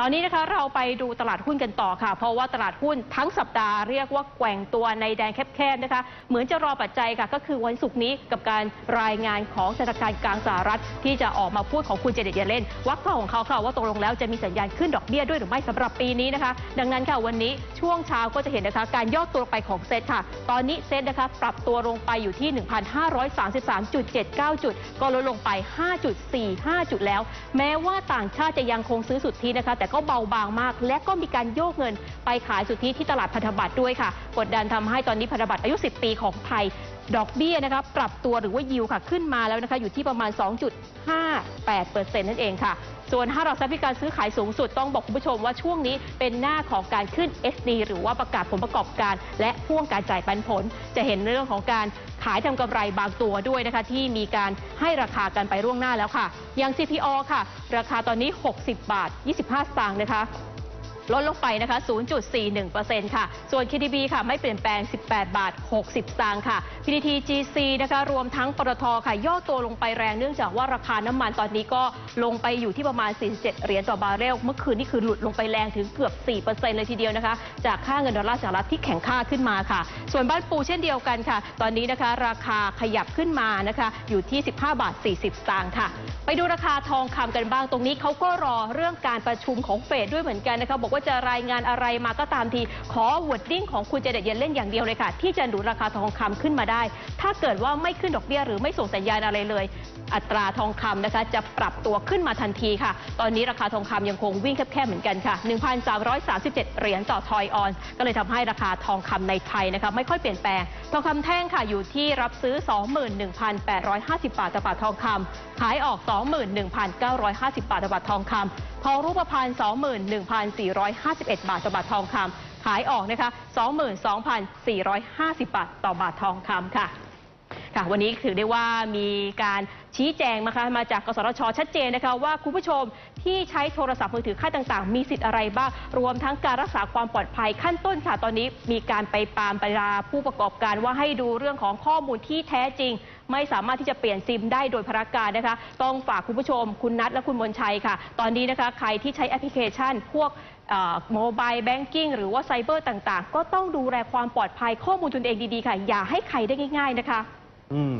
ตอนนี้นะคะเราไปดูตลาดหุ้นกันต่อค่ะ เพราะว่าตลาดหุ้นทั้งสัปดาห์เรียกว่าแกว่งตัวในแดนแคบๆนะคะ เหมือนจะรอปัจจัยค่ะ ก็คือวันศุกร์นี้กับการรายงานของธนาคารกลางสหรัฐ ที่จะออกมาพูดของคุณเจเน็ตเยเลนวักพ่อของเขาค่ะว่าตกลงแล้วจะมีสัญญาณขึ้นดอกเบี้ยด้วยหรือไม่สำหรับปีนี้นะคะ ดังนั้นค่ะวันนี้ช่วงเช้าก็จะเห็นนะคะ การย่อตัวไปของเซตค่ะ ตอนนี้เซตนะคะ ปรับตัวลงไปอยู่ที่ 1,533.79 จุด ก็ลดลงไป 5.45 จุดแล้ว แม้ว่าต่างชาติจะยังคงซื้อสุทธินะคะแต่ก็เบาบางมาก และก็มีการโยกเงินไปขายสุทธิที่ตลาดพันธบัตรด้วยค่ะ กดดันทำให้ตอนนี้พันธบัตรอายุ 10 ปีของไทย ดอกเบี้ยนะคะปรับตัวหรือว่ายิวค่ะขึ้นมาแล้วนะคะอยู่ที่ประมาณ 2.58%นั่นเองค่ะ ส่วนห้าหลักทรัพย์การซื้อขายสูงสุดต้องบอกคุณผู้ชมว่าช่วงนี้เป็นหน้าของการขึ้น SD หรือว่าประกาศผลประกอบการ และพ่วงการจ่ายปันผล จะเห็นเรื่องของการขายทำกำไรบางตัวด้วยนะคะ ที่มีการให้ราคากันไปล่วงหน้าแล้วค่ะ อย่าง CPO ค่ะ ราคาตอนนี้ 60 บาท 25 สตางค์นะคะ ลดลงไปนะคะ 0.41%ค่ะ ส่วน KTB ค่ะ ไม่เปลี่ยนแปลง 18 บาท 60 สตางค์ค่ะ PTT GC นะคะ รวมทั้งปตทค่ะ ย่อตัวลงไปแรงเนื่องจากว่าราคาน้ำมันตอนนี้ก็ลงไปอยู่ที่ประมาณ 47 เหรียญต่อบาร์เรล เมื่อคืนนี่คือหลุดลงไปแรงถึงเกือบ 4%เลยทีเดียวนะคะ จากค่าเงินดอลลาร์สหรัฐที่แข็งค่าขึ้นมาค่ะ ส่วนบ้านปูเช่นเดียวกันค่ะ ตอนนี้นะคะ ราคาขยับขึ้นมานะคะ อยู่ที่ 15 บาท 40 สตางค์ค่ะ ไปดูราคาทองคำกันบ้าง ตรงนี้เขาก็รอเรื่องการประชุมของเฟดด้วยเหมือนกันนะคะ บอกว่าจะรายงานอะไรมาก็ตามที ขอวอดดิ้งของคุณเจเน็ตเยนเล่นอย่างเดียวเลยค่ะ ที่จะหนุนราคาทองคำขึ้นมาได้ ถ้าเกิดว่าไม่ขึ้นดอกเบี้ยหรือไม่ส่งสัญญาณอะไรเลย อัตราทองคำนะคะ จะปรับตัวขึ้นมาทันทีค่ะ ตอนนี้ราคาทองคำยังคงวิ่งแคบๆเหมือนกันค่ะ 1,337 เหรียญต่อทอยออนก็เลยทำให้ราคาทองคำในไทยนะคะไม่ค่อยเปลี่ยนแปลง ทองคำแท่งค่ะอยู่ที่รับซื้อ 21,850 บาทต่อบาททองคำขายออก 21,950 บาทต่อบาททองคำทองรูปพรรณ21,451 บาทต่อบาททองคำขายออกนะคะ22,450 บาทต่อบาททองคำค่ะ ค่ะวันนี้ถือได้ว่ามีการชี้แจงนะคะมาจากกสทช ชัดเจนนะคะว่าคุณผู้ชมที่ใช้โทรศัพท์มือถือค่ายต่างๆ มีสิทธิ์อะไรบ้าง รวมทั้งการรักษาความปลอดภัยขั้นต้นค่ะตอนนี้มีการไปปามปราผู้ประกอบการว่าให้ดูเรื่องของข้อมูลที่แท้จริง ไม่สามารถที่จะเปลี่ยนซิมได้โดยพราการนะคะ ต้องฝากคุณผู้ชม คุณนัทและคุณมนชัยค่ะ ตอนนี้นะคะใครที่ใช้แอปพลิเคชันพวกโมบายแบงกิ้งหรือว่าไซเบอร์ต่างๆ ก็ต้องดูแลความปลอดภัยข้อมูลตนเองดีๆค่ะ อย่าให้ใครได้ง่าย ๆนะคะ อืม